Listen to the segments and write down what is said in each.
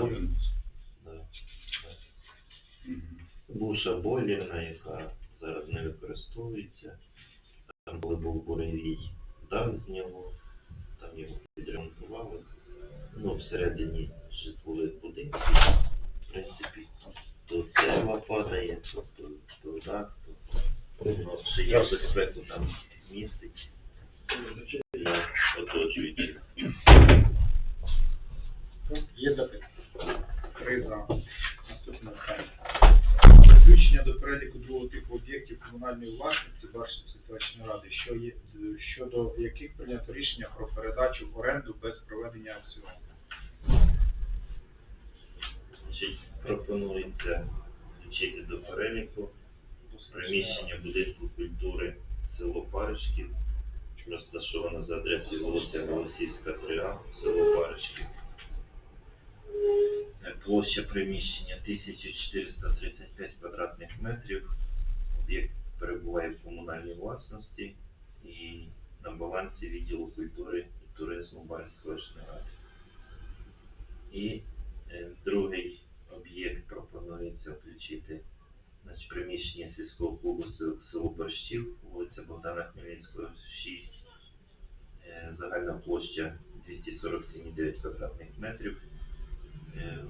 Болін. Да. Буша бойлерна, яка зараз не використовується. Там коли був буревій, дах з нього, там його відремонтували. Ну, всередині житлових будинків, в принципі, то дерева падає, то, то, дах, то ще є безпеку там містить оточуючи. Є запитання? Три за. Наступне питання. Включення до переліку другого типу об'єктів комунальної власності Баршівської селищної ради, що є, щодо яких прийнято рішення про передачу в оренду без проведення аукціону. Пропонується включити до переліку приміщення будинку культури село Паришків, розташоване за адресою вулиця Голосівська, 3А, село Паришків. Е, Площа приміщення 1435 квадратних метрів. Об'єкт перебуває в комунальній власності і на балансі відділу культури і туризму Барської ради. І е, другий об'єкт пропонується включити значить, приміщення сільського клубу сел- село Борщів, вулиця Богдана Хмельницького, 6, е, загальна площа 247,9 квадратних метрів, е,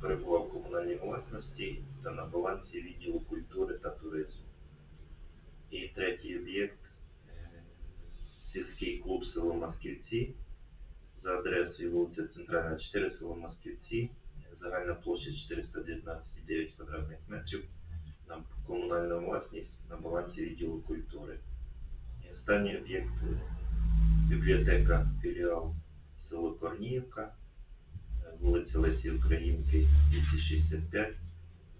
перебував в комунальній власності та на балансі відділу культури та туризму. І третій об'єкт е, сільський клуб село Масківці. За адресою вулиця Центральна 4, село Масківці, загальна площа 419,9 квадратних метрів, на комунальну власність на балансі відділу культури. І останній об'єкт е, бібліотека філіал село Корніївка, е, вулиця Лесі Українки, 265,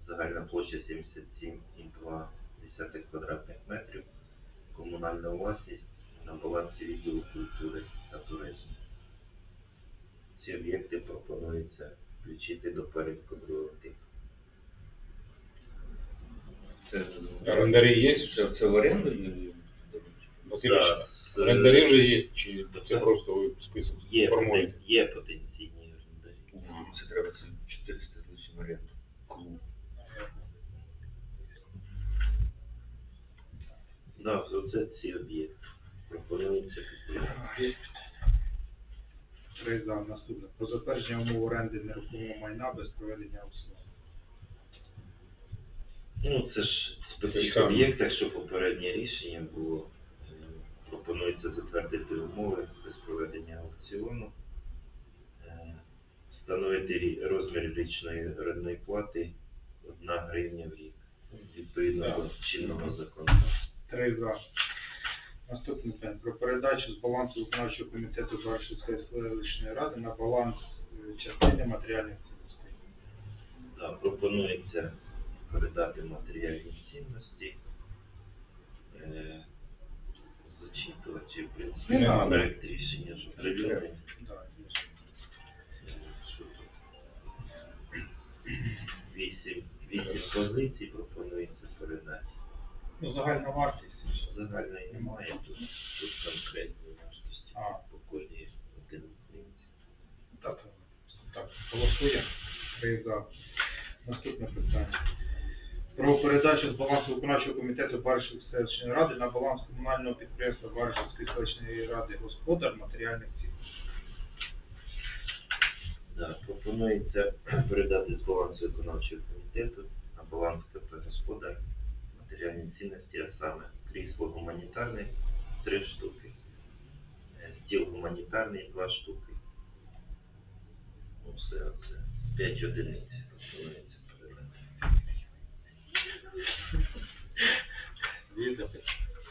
загальна площа 77,2 квадратних метрів, комунальна власність на балансі відділу культури та туризму. Ці об'єкти пропонується включити до переліку другого типу. Це Орендарі є? Це, це в оренду орендарі вже є, чи це Так. просто ви список Є, формуєте? є потенційні орендарі. Ну, Це треба це 400 тисяч в оренду. Клуб. Да, оце ці об'єкти. Пропонується підтримати. Три за. Наступне. Про затвердження умов оренди нерухомого майна без проведення аукціону. Ну, це ж по Те цих об'єктах, що попереднє рішення було, е, пропонується затвердити умови без проведення аукціону, е, встановити рі- розмір річної орендної плати 1 гривня в рік, відповідно Так. до чинного законодавства. Три за. Наступне питання. Про передачу з балансу виконавчого комітету Баршівської селищної ради на баланс частини матеріальних цінностей. Да, пропонується передати матеріальні цінності. Е, зачитувати, в принципі, Не надо. проект рішення. Да, є. Що тут? Вісім, вісім позицій пропонується передати. Ну, загальна вартість. Загальної немає, тут, тут конкретні вартості А. по кожній Три за. Наступне питання. Про передачу з балансу виконавчого комітету Баришівської селищної ради на баланс комунального підприємства Баришівської селищної ради господар матеріальних цін. Да, пропонується передати з балансу виконавчого комітету на баланс КП «Господар» матеріальні цінності, а саме крісло гуманітарне – три штуки, е, стіл гуманітарний – два штуки. Ну, все це п'ять одиниць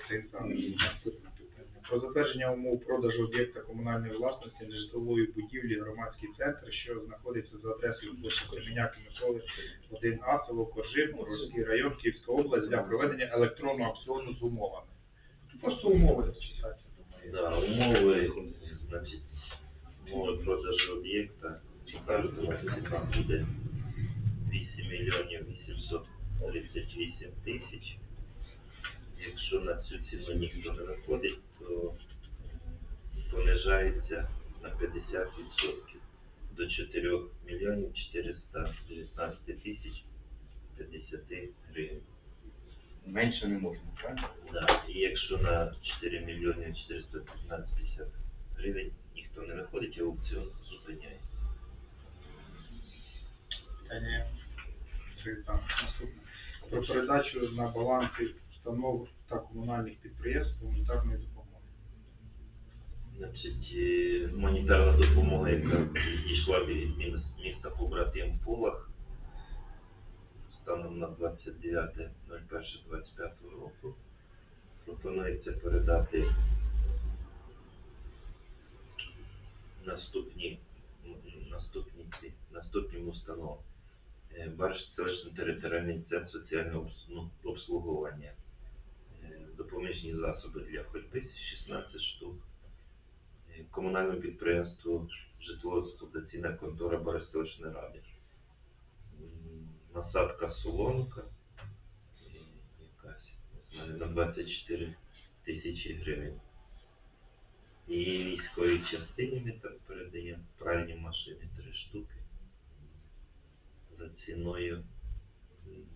питання. Про затвердження умов продажу об'єкта комунальної власності нежитлової будівлі громадський центр, що знаходиться за адресою площа Кременяки Миколи 1А, село Коржин, Морозький район, Київська область для проведення електронного аукціону з умовами. Просто умови зачитати, думаю. Да, умови, значить, умови продажу об'єкта, кажуть, ціна буде 8 мільйонів 838 тисяч. Якщо на цю ціну ніхто не виходить, то на 50%. до 4 мільйонів 419 тисяч 50 гривень. Менше не можна, правильно? Да. І якщо на 4 мільйони 415 50 гривень ніхто не виходить, аукціон зупиняє. Питання три там. Наступне. Про передачу на баланси установ та комунальних підприємств гуманітарної допомоги. Значить, е, гуманітарна допомога, яка йшла від міс- міста побратим Полах станом на 29.01.25 року. Пропонується передати наступні, наступні, ці- наступним. Е, Барш селищний територіальний центр соціального обслуговування. Е, Допоміжні засоби для ходьби 16 штук. Е, комунальному підприємству житлово-експлуатаційна контора Борисовичної ради. Насадка солонка якась не знаю, на 24 тисячі гривень. І військовій частині ми так передаємо пральні машини три штуки за ціною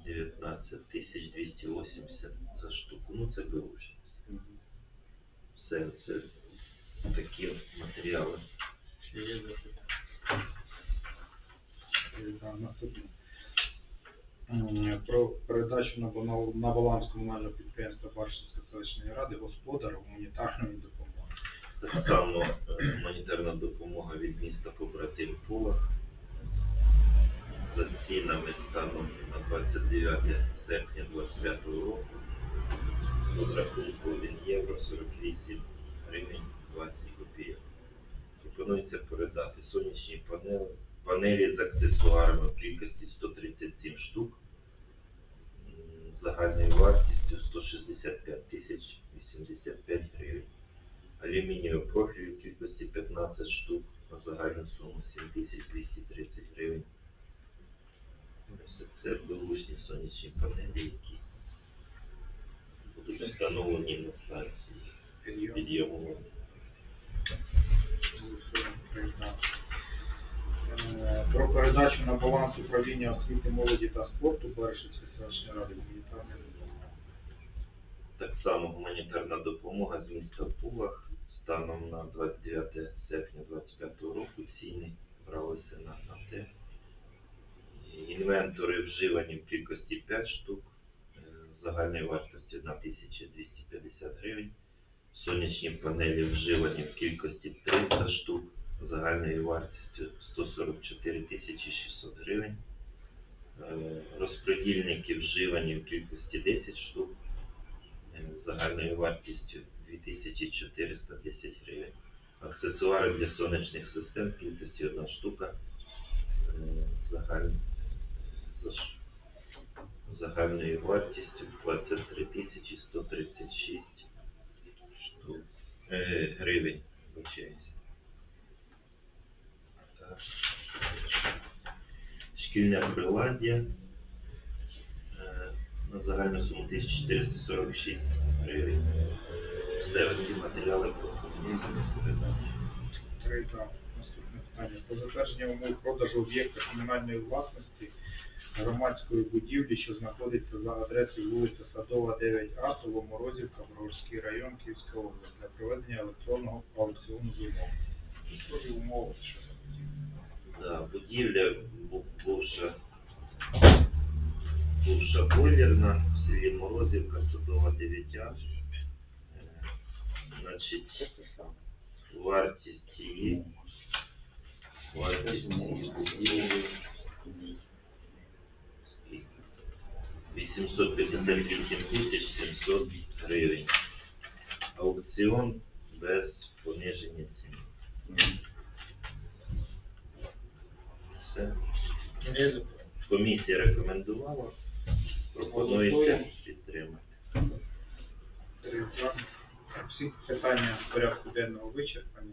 19 тисяч 280 за штуку. Ну це беушність. Все це такі матеріали. Наступне. Про передачу на, баланс комунального підприємства Баршинської селищної ради господар гуманітарної допомоги. Так само е, гуманітарна допомога від міста побратим Пулах за цінами станом на 29 серпня 25 року розрахунку 1 євро 48 гривень 20 копійок. Пропонується передати сонячні панели, панелі з аксесуарами в кількості 137 штук. Загальною вартістю 165 тисяч 85 гривень. Алюмінієвий профіль в кількості 15 штук на загальну суму 7230 гривень. Ось Це бушні сонячні панелі, які будуть встановлені на станції Підйом. підйому. Голосуємо. Три за. Е, Про передачу на баланс управління освіти, молоді та спорту Баршинської селищної ради гуманітарної допомоги. Так само гуманітарна допомога з міста Пулах станом на 29 серпня 2025 року ціни бралися на, на те. Інвентори вживані в кількості 5 штук е, з загальною вартістю 1250 гривень. Сонячні панелі вживані в кількості 300 штук загальною вартістю 144 600 гривень. Е, Розподільники вживані в кількості 10 штук е, загальною вартістю 2410 гривень. Аксесуари для сонячних систем в кількості 1 штука е, загальною вартістю 23 тисячі 136 штук е, гривень. Вибачаюся. Так. Шкільне приладдя е, на загальну суму 1446 гривень. Ці матеріали пропонуються на. Три за. Наступне питання. Про затвердження умов продажу об'єкта комунальної власності громадської будівлі, що знаходиться за адресою вулиця Садова, 9А, село Морозівка, Броварський район, Київська область, для проведення електронного аукціону з умов. Що ж умови, що за будівля? Да, будівля бувша, бувша бойлерна в селі Морозівка, Садова 9А. Е, Значить, вартість її, вартість її будівлі 858 тисяч 700 гривень. Аукціон без пониження ціни. Все. Комісія рекомендувала, пропонується підтримати. Всі питання порядку денного вичерпані,